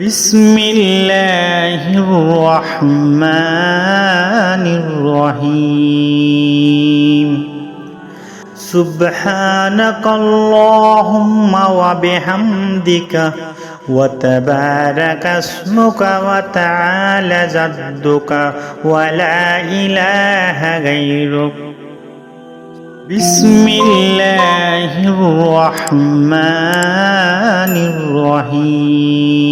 بسم الله الرحمن الرحيم. سبحانك اللهم وبحمدك وتبارك اسمك وتعالى جدك ولا إله غيرك. بسم الله الرحمن الرحيم.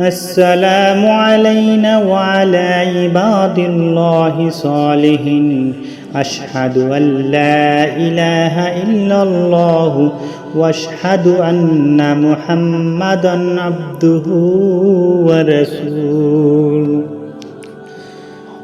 السلام علينا وعلى عباد الله صالحين. أشهد أن لا إله إلا الله وأشهد أن محمدا عبده ورسوله.